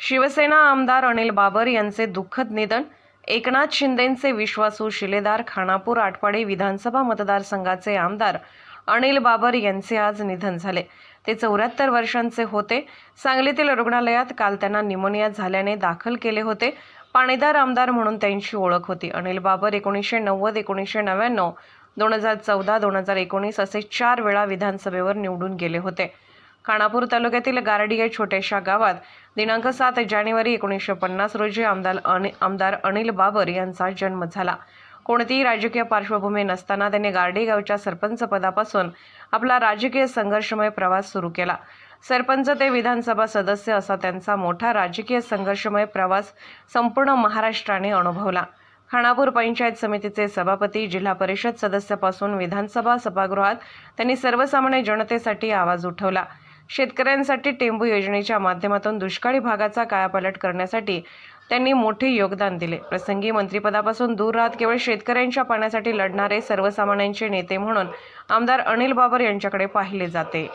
शिवसेना आमदार अनिल बाबर यांचे दुःखद निधन एकनाथ शिंदेंचे विश्वासू शिलेदार खानापूर आठवाडे विधानसभा मतदारसंघाचे आमदार अनिल बाबर यांचे आज निधन झाले. ते चौऱ्याहत्तर वर्षांचे होते. सांगलीतील रुग्णालयात काल त्यांना निमोनिया झाल्याने दाखल केले होते. पाणीदार आमदार म्हणून त्यांची ओळख होती. अनिल बाबर एकोणीसशे नव्वद एकोणीसशे नव्याण्णव दोन हजार चौदा दोन हजार एकोणीस असे चार वेळा विधानसभेवर निवडून गेले होते. खानापूर तालुक्यातील गारडी या छोट्याशा गावात दिनांक सात जानेवारी एकोणीसशे पन्नास रोजी आमदार अनि आमदार अनिल बाबर यांचा जन्म झाला. कोणतीही राजकीय पार्श्वभूमी नसताना त्यांनी गार्डेगावच्या सरपंचपदापासून सरपंच पदापासून आपला राजकीय संघर्षमय प्रवास सुरू केला. सरपंच ते विधानसभा सदस्य असा त्यांचा मोठा राजकीय संघर्षमय प्रवास संपूर्ण महाराष्ट्राने अनुभवला. खानापूर पंचायत समितीचे सभापती जिल्हा परिषद सदस्यापासून विधानसभा सभागृहात त्यांनी सर्वसामान्य जनतेसाठी आवाज उठवला. शेतकऱ्यांसाठी टेंबू योजनेच्या माध्यमातून दुष्काळी भागाचा कायापालट करण्यासाठी त्यांनी मोठे योगदान दिले. प्रसंगी मंत्रिपदापासून दूर राहत केवळ शेतकऱ्यांच्या पाण्यासाठी लढणारे सर्वसामान्यांचे नेते म्हणून आमदार अनिल बाबर यांच्याकडे पाहिले जाते.